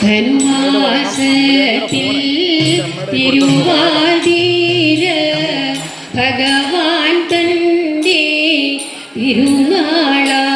ധനുമാസത്തിൽ ഭഗവാൻ തന്റെ തിരുനാളാണ്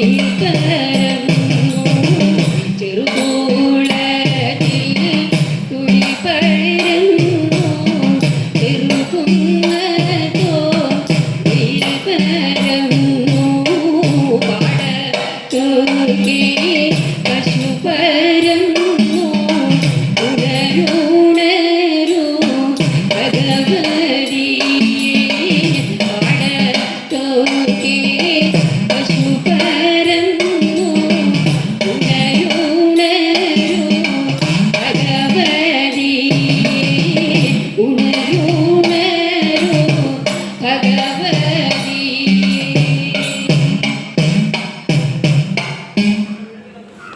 இருக்கிற